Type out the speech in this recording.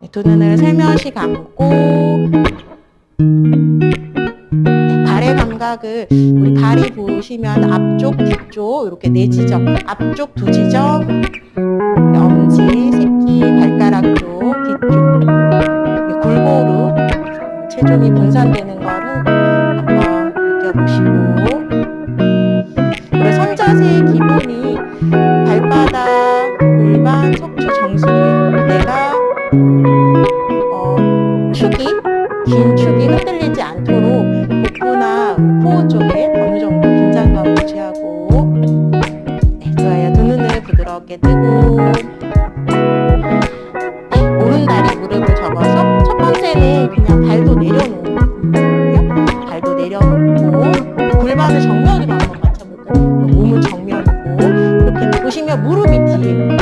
네, 두 눈을 살며시 감고 네, 발의 감각을 우리 발이 보시면 앞쪽, 뒤쪽 이렇게 네 지점, 앞쪽 두 지점, 네, 엄지, 새끼, 발가락 쪽, 뒤쪽 네, 골고루 체중이 분산되는 거를 한번 느껴보시고. 우리 선자세의 기본이 발바닥, 골반, 척추, 정수리 어, 축이 긴 축이 흔들리지 않도록 복부나 코어 쪽에 어느 정도 긴장감을 유지하고 네, 좋아요. 두 눈을 부드럽게 뜨고 네, 오른다리 무릎을 접어서 첫 번째는 그냥 발도 내려놓고 발도 내려놓고 골반을 정면으로 한번 맞춰볼까요 몸은 정면이고 이렇게 보시면 무릎이 뒤에